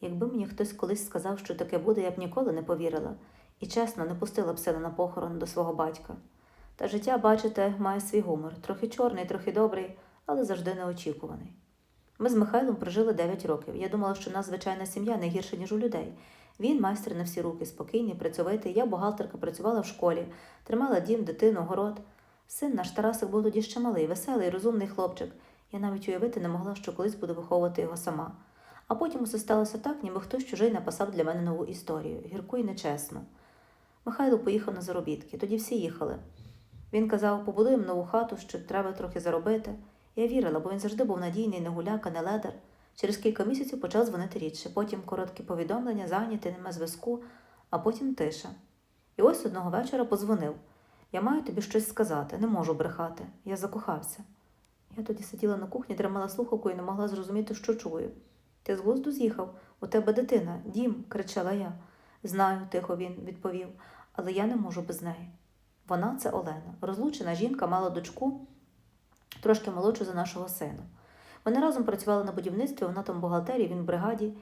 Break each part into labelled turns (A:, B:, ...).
A: Якби мені хтось колись сказав, що таке буде, я б ніколи не повірила і чесно не пустила б сина на похорон до свого батька. Та життя, бачите, має свій гумор, трохи чорний, трохи добрий, але завжди неочікуваний. Ми з Михайлом прожили 9 років. Я думала, що в нас звичайна сім'я не гірша, ніж у людей. Він майстер на всі руки, спокійний, працьовитий. Я бухгалтерка працювала в школі, тримала дім, дитину, город. Син наш Тарасик був тоді ще малий, веселий, розумний хлопчик. Я навіть уявити не могла, що колись буду виховувати його сама. А потім усе сталося так, ніби хтось чужий написав для мене нову історію, гірку і нечесну. Михайло поїхав на заробітки, тоді всі їхали. Він казав, побудуємо нову хату, що треба трохи заробити. Я вірила, бо він завжди був надійний, не гуляка, не ледар. Через кілька місяців почав дзвонити рідше, потім короткі повідомлення, зайняті, нема зв'язку, а потім тиша. І ось одного вечора позвонив. Я маю тобі щось сказати, не можу брехати. Я закохався. Я тоді сиділа на кухні, тримала слухавку і не могла зрозуміти, що чую. Ти з глузду з'їхав, у тебе дитина, дім, кричала я. Знаю, тихо він відповів, але я не можу без неї. Вона це Олена. Розлучена жінка мала дочку, трошки молодшу за нашого сина. Вони разом працювали на будівництві, вона там в бухгалтерії, він в бригаді,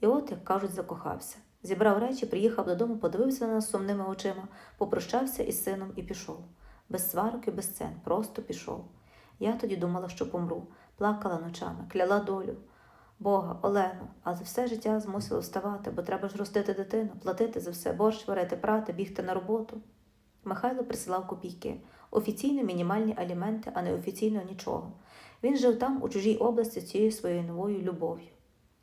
A: і от, як кажуть, закохався. Зібрав речі, приїхав додому, подивився на нас сумними очима, попрощався із сином і пішов. Без сварок і без сцен, просто пішов. Я тоді думала, що помру, плакала ночами, кляла долю. Бога, Олену, але все життя змусило вставати, бо треба ж ростити дитину, платити за все, борщ варити, прати, бігти на роботу. Михайло присилав копійки, офіційно мінімальні аліменти, а не офіційно нічого. Він жив там, у чужій області, цією своєю новою любов'ю.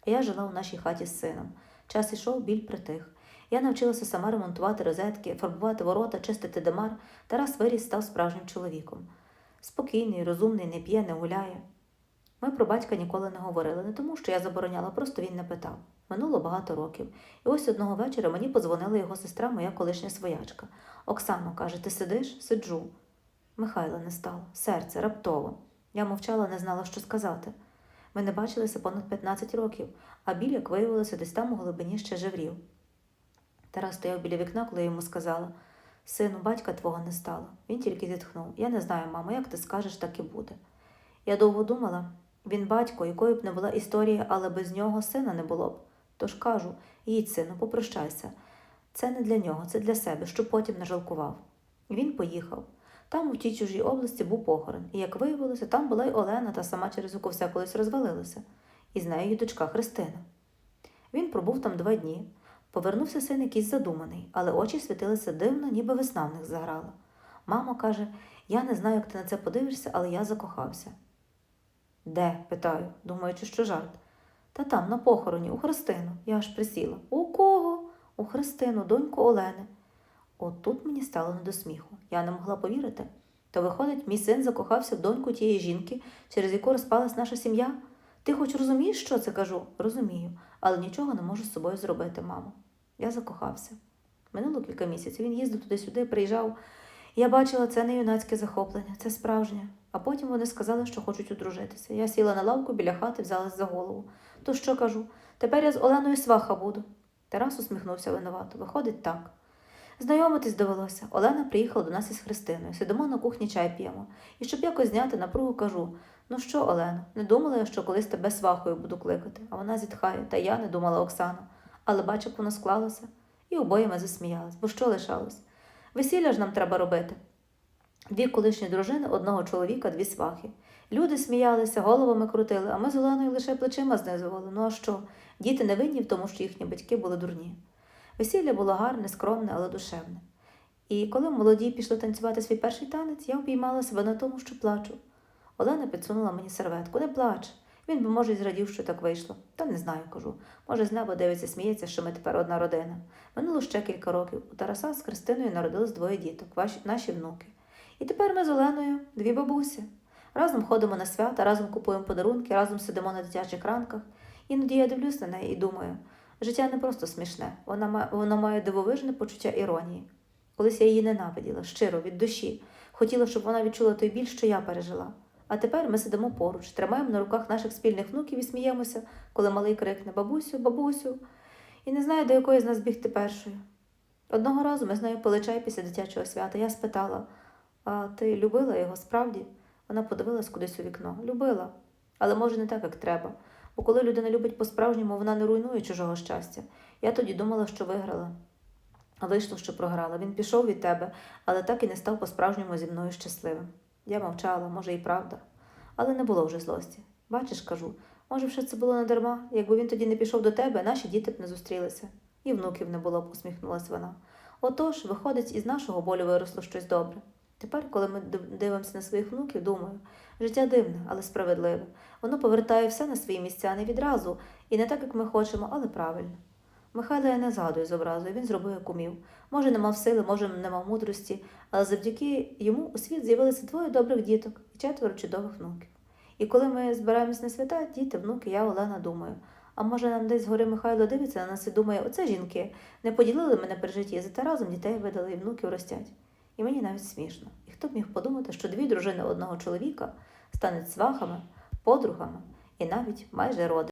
A: А я жила у нашій хаті з сином. Час ішов, біль притих. Я навчилася сама ремонтувати розетки, фарбувати ворота, чистити демар. Тарас виріс став справжнім чоловіком. Спокійний, розумний, не п'є, не гуляє. Ми про батька ніколи не говорили, не тому, що я забороняла, просто він не питав. Минуло багато років. І ось одного вечора мені подзвонила його сестра, моя колишня своячка. Оксано, каже, ти сидиш? Сиджу. Михайла не стало. Серце, раптово. Я мовчала, не знала, що сказати. Ми не бачилися понад 15 років, а біль, як виявилося, десь там у глибині ще жеврів. Тарас стояв біля вікна, коли йому сказала Сину, батька твого не стало. Він тільки зітхнув. Я не знаю, мамо, як ти скажеш, так і буде. Я довго думала, він батько, якою б не була історія, але без нього сина не було б. Тож кажу їдь, сину, попрощайся. Це не для нього, це для себе, щоб потім не жалкував. Він поїхав. Там, у тій чужій області, був похорон, і, як виявилося, там була й Олена, та сама через яку все колись розвалилося, і з нею її дочка Христина. Він пробув там два дні. Повернувся син якийсь задуманий, але очі світилися дивно, ніби весна в них заграла. Мама каже: Я не знаю, як ти на це подивишся, але я закохався. Де? питаю, думаючи, що жарт. Та там, на похороні, у Христину. Я аж присіла. У кого? У Христину, доньку Олени. От тут мені стало не до сміху. Я не могла повірити. То, виходить, мій син закохався в доньку тієї жінки, через яку розпалась наша сім'я. Ти хоч розумієш, що це кажу? Розумію, але нічого не можу з собою зробити, мамо. Я закохався. Минуло кілька місяців. Він їздив туди-сюди, приїжджав. Я бачила, це не юнацьке захоплення, це справжнє. А потім вони сказали, що хочуть одружитися. Я сіла на лавку біля хати, взялась за голову. То що кажу? Тепер я з Оленою сваха буду. Тарас усміхнувся винувато. Виходить так. Знайомитись довелося. Олена приїхала до нас із Христиною. Сидимо на кухні чай п'ємо. І щоб якось зняти напругу, кажу: ну що, Олено, не думала я, що колись тебе свахою буду кликати. А вона зітхає, та я не думала Оксана. Але бач, як воно склалося. І обоє ми засміялись, бо що лишалось? Весілля ж нам треба робити. Дві колишні дружини, одного чоловіка, дві свахи. Люди сміялися, головами крутили, а ми з Оленою лише плечима знизували. Ну а що? Діти не винні в тому, що їхні батьки були дурні. Весілля було гарне, скромне, але душевне. І коли молоді пішли танцювати свій перший танець, я обіймала себе на тому, що плачу. Олена підсунула мені серветку. Не плач. Він би, може, й зрадів, що так вийшло. Та не знаю, кажу. Може, з неба дивиться, сміється, що ми тепер одна родина. Минуло ще кілька років. У Тараса з Христиною народилось двоє діток, ваші, наші внуки. І тепер ми з Оленою дві бабусі. Разом ходимо на свята, разом купуємо подарунки, разом сидимо на дитячих ранках. Іноді я дивлюсь на неї і думаю, життя не просто смішне, вона має, воно має дивовижне почуття іронії. Колись я її ненавиділа, щиро, від душі. Хотіла, щоб вона відчула той біль, що я пережила. А тепер ми сидимо поруч, тримаємо на руках наших спільних внуків і сміємося, коли малий крикне бабусю, бабусю, і не знаю, до якої з нас бігти першою. Одного разу ми з нею пили чай після дитячого свята. Я спитала, а ти любила його справді? Вона подивилась кудись у вікно. Любила. Але може не так, як треба. Бо коли людина любить по-справжньому, вона не руйнує чужого щастя. Я тоді думала, що виграла. А вийшло, що програла. Він пішов від тебе, але так і не став по-справжньому зі мною щасливим. Я мовчала, може, і правда, але не було вже злості. Бачиш, кажу, може, все це було не дарма. Якби він тоді не пішов до тебе, наші діти б не зустрілися. І внуків не було б, усміхнулась вона. Отож, виходить, із нашого болю виросло щось добре. Тепер, коли ми дивимося на своїх внуків, думаю, життя дивне, але справедливе. Воно повертає все на свої місця не відразу, і не так, як ми хочемо, але правильно. Михайла я не згадую з образою, він зробив, як умів. Може, не мав сили, може, не мав мудрості, але завдяки йому у світ з'явилися двоє добрих діток і четверо чудових внуків. І коли ми збираємось на свята, діти, внуки, я Олена думаю. А може нам десь згори Михайло дивиться на нас і думає, оце жінки не поділили мене при житті, зате разом дітей видали і внуків ростять. І мені навіть смішно. І хто б міг подумати, що дві дружини одного чоловіка стануть свахами, подругами і навіть майже родичами.